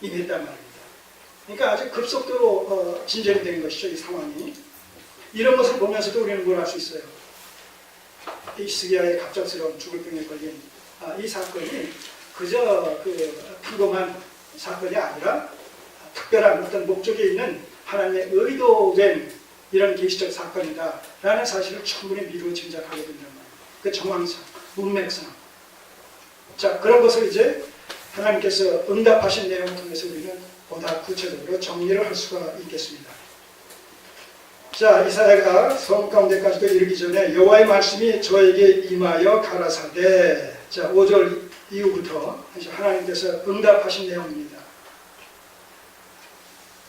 임했단 말입니다. 그러니까 아주 급속도로 어, 진전이 된 것이죠, 이 상황이. 이런 것을 보면서도 우리는 뭘 알 수 있어요? 히스기야의 갑작스러운 죽을 병에 걸린 아, 이 사건이 그저 그 평범한 사건이 아니라 특별한 어떤 목적이 있는 하나님의 의도된 이런 계시적 사건이다라는 사실을 충분히 미루어 짐작하게 된단 말이에요. 그 정황상, 문맥상. 자, 그런 것을 이제 하나님께서 응답하신 내용을 통해서 우리는 보다 구체적으로 정리를 할 수가 있겠습니다. 자, 이사야가 성 가운데까지도 이르기 전에 여호와의 말씀이 저에게 임하여 가라사대. 자, 5절 이후부터 하나님께서 응답하신 내용입니다.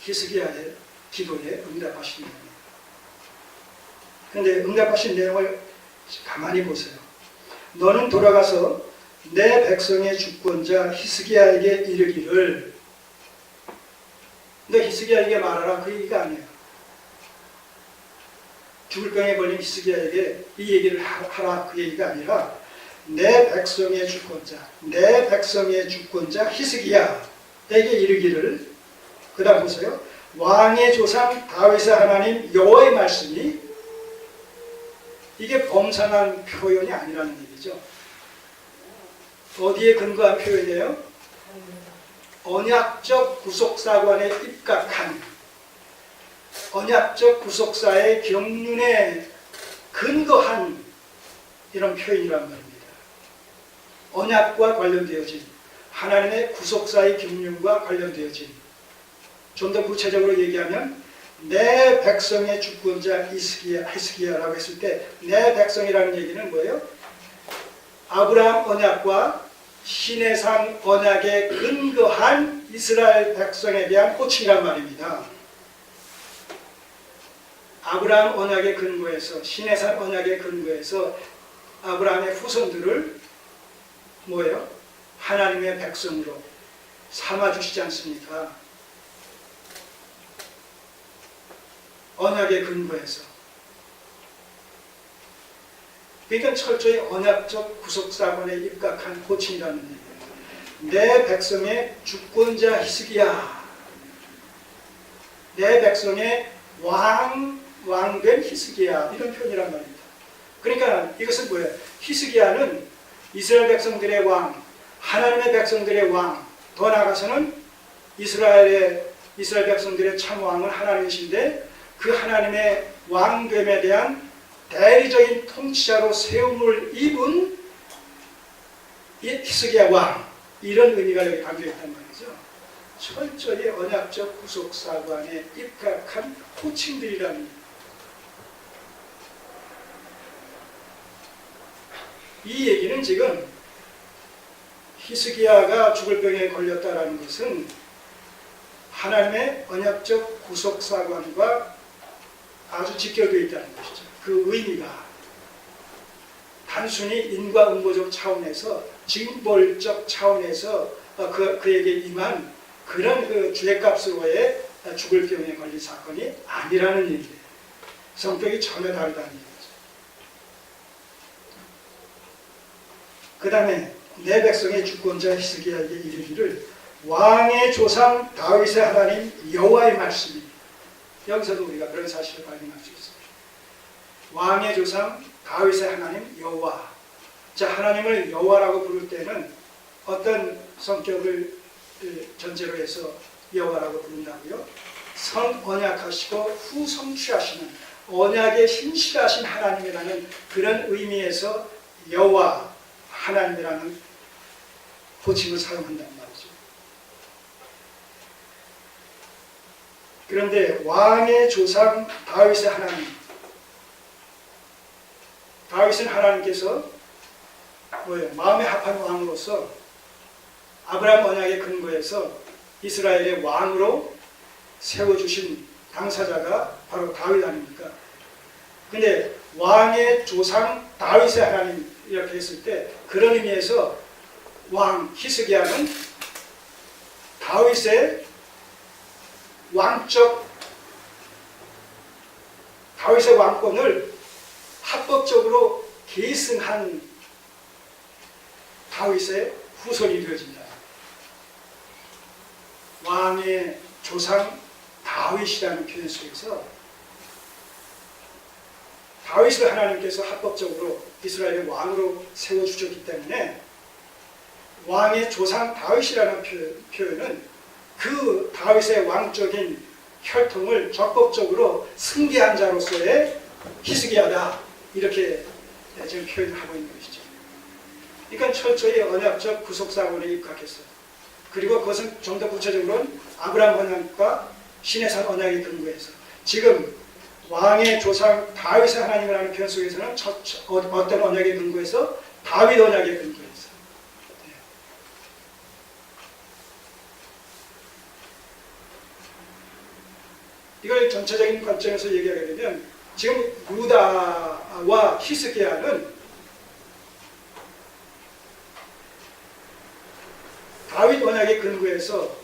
히스기야의 기도에 응답하신 내용입니다. 그런데 응답하신 내용을 가만히 보세요. 너는 돌아가서 내 백성의 주권자 히스기야에게 이르기를 너 히스기야에게 말하라 그 얘기가 아니에요. 죽을 병에 걸린 히스기야에게 이 얘기를 하라 그 얘기가 아니라 내 백성의 주권자 내 백성의 주권자 히스기야에게 이르기를 그 다음 보세요. 왕의 조상 다윗의 하나님 여호와의 말씀이 이게 범상한 표현이 아니라는 얘기죠. 어디에 근거한 표현이에요? 언약적 구속사관에 입각한 언약적 구속사의 경륜에 근거한 이런 표현이란 말입니다. 언약과 관련되어진 하나님의 구속사의 경륜과 관련되어진 좀 더 구체적으로 얘기하면 내 백성의 주권자 이스기야, 히스기야라고 했을 때 내 백성이라는 얘기는 뭐예요? 아브라함 언약과 신의 산 언약에 근거한 이스라엘 백성에 대한 호칭이란 말입니다. 아브라함 언약에 근거해서 신의 산 언약에 근거해서 아브라함의 후손들을 뭐예요? 하나님의 백성으로 삼아 주시지 않습니까? 언약에 근거해서 그러니까 철저히 언약적 구속사관에 입각한 호칭이라는 얘기예요. 내 백성의 주권자 히스기야 내 백성의 왕, 왕된 히스기야 이런 표현이란 말입니다. 그러니까 이것은 뭐예요? 히스기야는 이스라엘 백성들의 왕, 하나님의 백성들의 왕, 더 나아가서는 이스라엘의 이스라엘 백성들의 참 왕은 하나님이신데 그 하나님의 왕됨에 대한 대리적인 통치자로 세움을 입은 이 히스기야 왕 이런 의미가 여기 담겨 있단 말이죠. 철저히 언약적 구속사관에 입각한 호칭들이라는 이 얘기는 지금 히스기야가 죽을 병에 걸렸다라는 것은 하나님의 언약적 구속사관과 아주 직결되어 있다는 것이죠. 그 의미가 단순히 인과응보적 차원에서 징벌적 차원에서 어, 그, 그에게 임한 그런 그 죄값으로의 죽을 병에 걸린 사건이 아니라는 얘기예요. 성격이 전혀 다르다는 얘기죠. 그 다음에 내 백성의 주권자 히스기야에게 이르기를 왕의 조상 다윗의 하나님 여호와의 말씀입니다. 여기서도 우리가 그런 사실을 발견할 수 있습니다. 왕의 조상 다윗의 하나님 여호와. 자 하나님을 여호와라고 부를 때는 어떤 성격을 전제로 해서 여호와라고 부른다고요? 선 언약하시고 후 성취하시는 언약에 신실하신 하나님이라는 그런 의미에서 여호와 하나님이라는 호칭을 사용한단 말이죠. 그런데 왕의 조상 다윗의 하나님 다윗은 하나님께서 뭐예요? 마음에 합한 왕으로서 아브라함 언약의 근거에서 이스라엘의 왕으로 세워주신 당사자가 바로 다윗 아닙니까? 근데 왕의 조상 다윗의 하나님 이렇게 했을 때 그런 의미에서 왕 히스기야는 다윗의 왕적 다윗의 왕권을 합법적으로 계승한 다윗의 후손이 되어진다. 왕의 조상 다윗이라는 표현 속에서 다윗을 하나님께서 합법적으로 이스라엘의 왕으로 세워주셨기 때문에 왕의 조상 다윗이라는 표- 표현은 그 다윗의 왕적인 혈통을 적법적으로 승계한 자로서의 희스기야다 이렇게 지금 표현을 하고 있는 것이죠. 그러니까 철저히 언약적 구속사원에 입각했어요. 그리고 그것은 좀 더 구체적으로는 아브라함 언약과 신해산 언약에 근거해서 지금 왕의 조상 다윗의 하나님을 하는 표현 속에서는 첫- 첫- 어- 어떤 언약에 근거해서 다윗 언약에 근거해서 네. 이걸 전체적인 관점에서 얘기하게 되면 지금 유다와 히스기야는 다윗 언약의 근거에서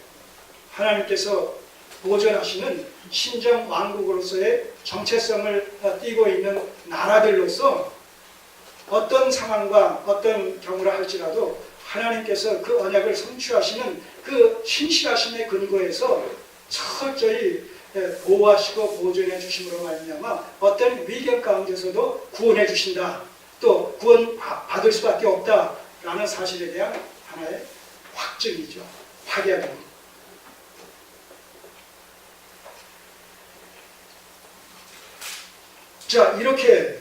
하나님께서 보존하시는 신정 왕국으로서의 정체성을 어, 띠고 있는 나라들로서 어떤 상황과 어떤 경우라 할지라도 하나님께서 그 언약을 성취하시는 그 신실하심의 근거에서 철저히 예, 보호하시고 보존해 주심으로 말미암아 어떤 위경 가운데서도 구원해 주신다. 또 구원 바- 받을 수밖에 없다라는 사실에 대한 하나의 확증이죠. 확약입니다. 자 이렇게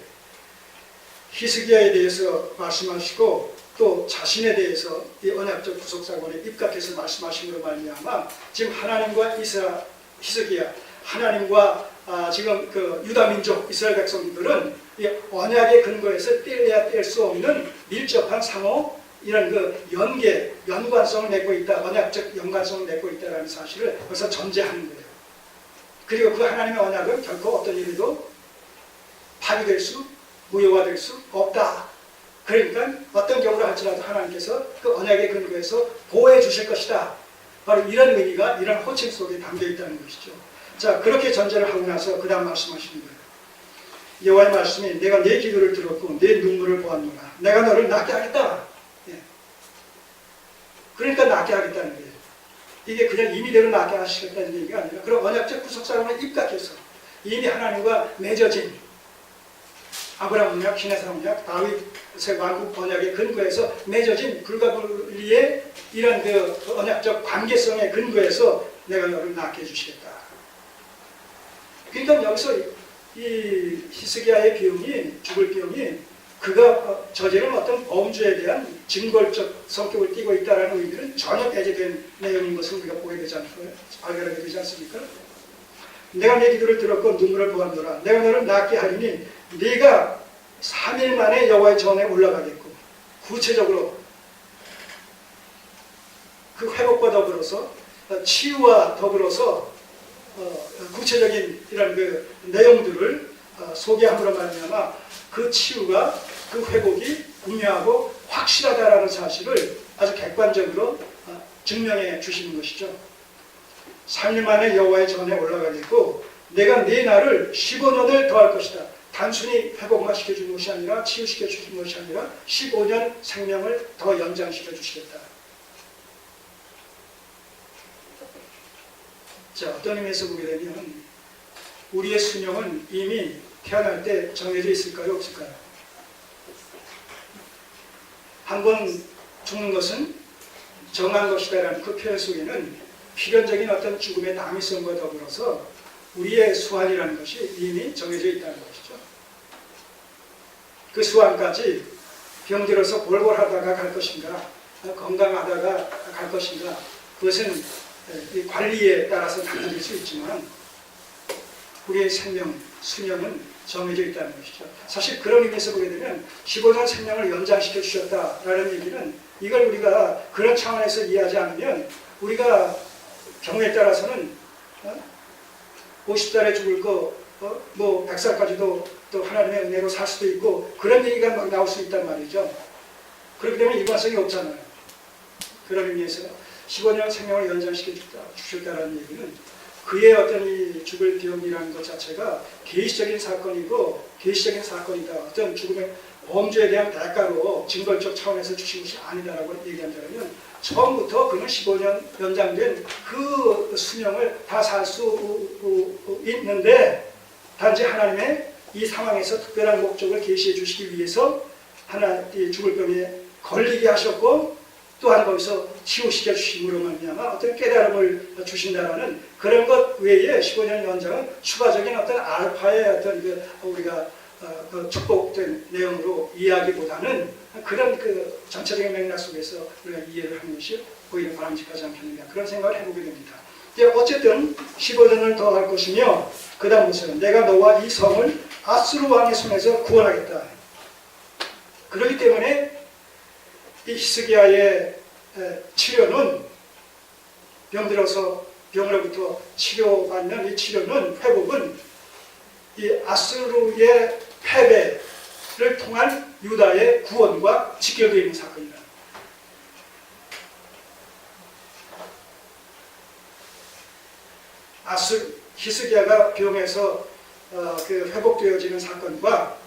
히스기야에 대해서 말씀하시고 또 자신에 대해서 이 언약적 구속사관에 입각해서 말씀하심으로 말미암아 지금 하나님과 이스라 히스기야 하나님과 아, 지금 그 유다 민족 이스라엘 백성들은 이 언약의 근거에서 뗄래야 뗄 수 없는 밀접한 상호 이런 그 연계 연관성을 맺고 있다 언약적 연관성을 맺고 있다라는 사실을 벌써 전제하는 거예요. 그리고 그 하나님의 언약은 결코 어떤 일에도 파괴될 수, 무효화될 수 없다. 그러니까 어떤 경우를 할지라도 하나님께서 그 언약의 근거에서 보호해 주실 것이다. 바로 이런 의미가 이런 호칭 속에 담겨 있다는 것이죠. 자, 그렇게 전제를 하고 나서 그 다음 말씀하시는 거예요. 여호와의 말씀이 내가 내 기도를 들었고 내 눈물을 보았노라. 내가 너를 낫게 하겠다. 예. 그러니까 낫게 하겠다는 거예요. 이게 그냥 임의대로 낫게 하시겠다는 얘기가 아니라 그런 언약적 구속사람을 입각해서 이미 하나님과 맺어진 아브라함 언약, 신해산 언약, 다윗의 왕국 언약의 근거에서 맺어진 불가분리의 이런 그 언약적 관계성의 근거에서 내가 너를 낳게 해주시겠다. 그러니까 여기서 이 히스기야의 비용이 죽을 비용이 그가 어, 저지른 어떤 범죄에 대한 징벌적 성격을 띠고 있다는 의미는 전혀 배제된 내용인 것을 우리가 보게 되지 않고요. 발견하게 되지 않습니까? 내가 내 기도를 들었고 눈물을 보았노라. 내가 너를 낫게 하리니 네가 3일 만에 여호와의 전에 올라가겠고 구체적으로 그 회복과 더불어서 어, 치유와 더불어서 어, 구체적인 이런 그 내용들을 어, 소개함으로 말미암아 그 치유가 그 회복이 분명하고 확실하다라는 사실을 아주 객관적으로 어, 증명해 주시는 것이죠. 3일 만에 여호와의 전에 올라가겠고 내가 네 날을 15년을 더할 것이다. 단순히 회복만 시켜준 것이 아니라 치유시켜 주신 것이 아니라 15년 생명을 더 연장시켜 주시겠다. 자, 어떤 의미에서 보게 되면 우리의 수명은 이미 태어날 때 정해져 있을까요? 없을까요? 한 번 죽는 것은 정한 것이다라는 그 표현 속에는 필연적인 어떤 죽음의 당위성과 더불어서 우리의 수완이라는 것이 이미 정해져 있다는 것이죠. 그 수완까지 병들어서 볼볼하다가 갈 것인가, 건강하다가 갈 것인가, 그것은 이 관리에 따라서 달라질 수 있지만 우리의 생명, 수명은 정해져 있다는 것이죠. 사실 그런 의미에서 보게 되면 15년 생명을 연장시켜 주셨다라는 얘기는 이걸 우리가 그런 차원에서 이해하지 않으면 우리가 경우에 따라서는 어? 50살에 죽을 거, 어? 뭐 100살까지도 또 하나님의 은혜로 살 수도 있고 그런 얘기가 막 나올 수 있단 말이죠. 그렇기 때문에 일관성이 없잖아요. 그런 의미에서 15년 생명을 연장시켜 주다, 주셨다는 얘기는 그의 어떤 이 죽을 비용이라는 것 자체가 개시적인 사건이고 개시적인 사건이다. 어떤 죽음의 범죄에 대한 대가로 징벌적 차원에서 주신 것이 아니다라고 얘기한다면 처음부터 그는 15년 연장된 그 수명을 다 살 수 있는데 단지 하나님의 이 상황에서 특별한 목적을 계시해 주시기 위해서 하나 이 죽을 병에 걸리게 하셨고 또한 거기서 치유시켜 주심으로 말미암아 어떤 깨달음을 주신다라는 그런 것 외에 15년 연장은 추가적인 어떤 알파의 어떤 그 우리가 어, 그 축복된 내용으로 이해하기보다는 그런 그 전체적인 맥락 속에서 우리가 이해를 하는 것이 오히려 바람직하지 않겠느냐 그런 생각을 해보게 됩니다. 어쨌든 15년을 더 할 것이며 그 다음 보세요. 내가 너와 이 성을 아수르 왕의 손에서 구원하겠다. 그렇기 때문에 이 히스기야의 에, 치료는 병들어서 병으로부터 치료받는 이 치료는 회복은 이 아수르의 패배를 통한 유다의 구원과 직결되어 있는 사건이다. 아수 히스기야가 병에서 어, 그 회복되어지는 사건과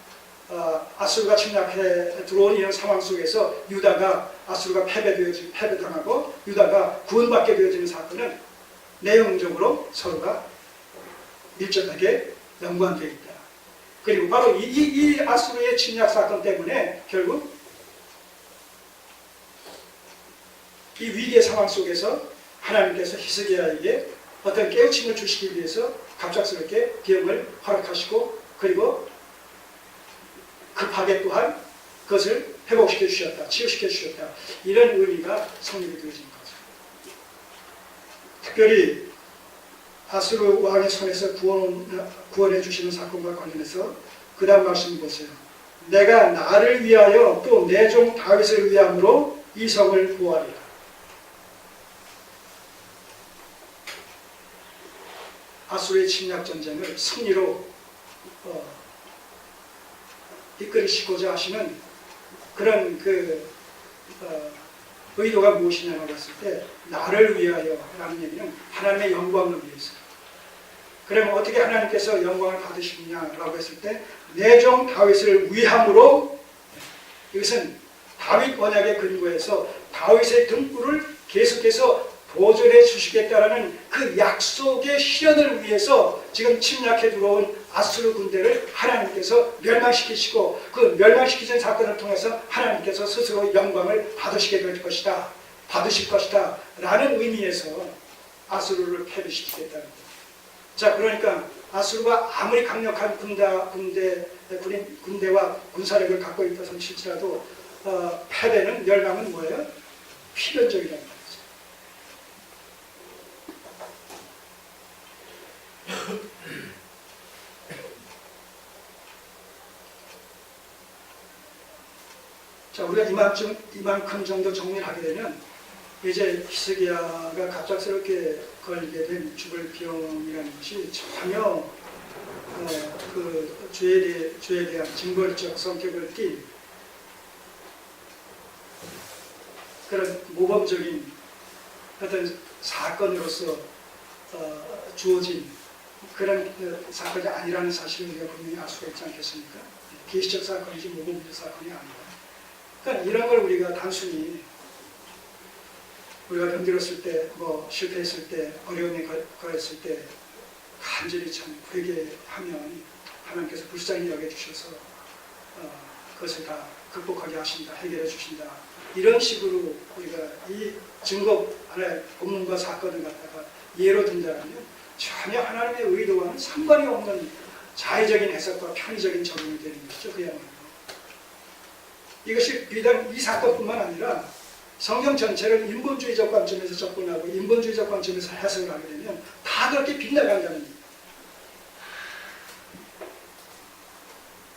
어, 아수르가 침략해 들어온 이런 상황 속에서 유다가 아수르가 패배되어지 패배당하고 유다가 구원받게 되어지는 사건은 내용적으로 서로가 밀접하게 연관되어 있다. 그리고 바로 이, 이, 이 아수르의 침략 사건 때문에 결국 이 위기의 상황 속에서 하나님께서 히스기야에게 어떤 깨우침을 주시기 위해서 갑작스럽게 비용을 허락하시고 그리고 급하게 또한 그것을 회복시켜 주셨다, 치유시켜 주셨다. 이런 의미가 성립이 되어진 거죠. 특별히 아수르 왕의 손에서 구원, 구원해 주시는 사건과 관련해서 그 다음 말씀 보세요. 내가 나를 위하여 또 내 종 다윗을 위함으로 이 성을 보호하리라. 아수르의 침략 전쟁을 승리로 어, 이끌으시고자 하시는 그런 그 어, 의도가 무엇이냐고 봤을 때 나를 위하여라는 얘기는 하나님의 영광을 위해서. 그러면 어떻게 하나님께서 영광을 받으시느냐라고 했을 때 내 종 다윗을 위함으로 이것은 다윗 언약의 근거에서 다윗의 등불을 계속해서 보존해 주시겠다라는 그 약속의 실현을 위해서 지금 침략해 들어온 아수르 군대를 하나님께서 멸망시키시고 그 멸망시키신 사건을 통해서 하나님께서 스스로 영광을 받으시게 될 것이다. 받으실 것이다. 라는 의미에서 아수르를 패배시키겠다는 거죠. 자, 그러니까 아수르가 아무리 강력한 군대, 군대, 군인, 군대와 군사력을 갖고 있다 칠지라도 어, 패배는 멸망은 뭐예요? 필연적이라는 거죠. 자, 우리가 이만큼, 이만큼 정도 정리를 하게 되면 이제 히스기야가 갑작스럽게 걸리게 된 죽을 병이라는 것이 전혀 어, 그 죄에, 대해, 죄에 대한 징벌적 성격을 띤 그런 모범적인 어떤 사건으로서 어, 주어진 그런 어, 사건이 아니라는 사실을 우리가 분명히 알 수가 있지 않겠습니까? 계시적 사건이지 모범적 사건이 아니다. 그러니까 이런 걸 우리가 단순히 우리가 병들었을 때, 뭐 실패했을 때, 어려움에 걸렸을 때 간절히 참 회개하면 하나님께서 불쌍히 여겨주셔서 어, 그것을 다 극복하게 하신다, 해결해 주신다. 이런 식으로 우리가 이 증거 하나의 본문과 사건을 갖다가 예로 든다면 전혀 하나님의 의도와는 상관이 없는 자의적인 해석과 편의적인 적용이 되는 것이죠. 그야말로. 이것이 비단 이 사건뿐만 아니라 성경 전체를 인본주의적 관점에서 접근하고 인본주의적 관점에서 해석을 하게 되면 다 그렇게 빗나간다는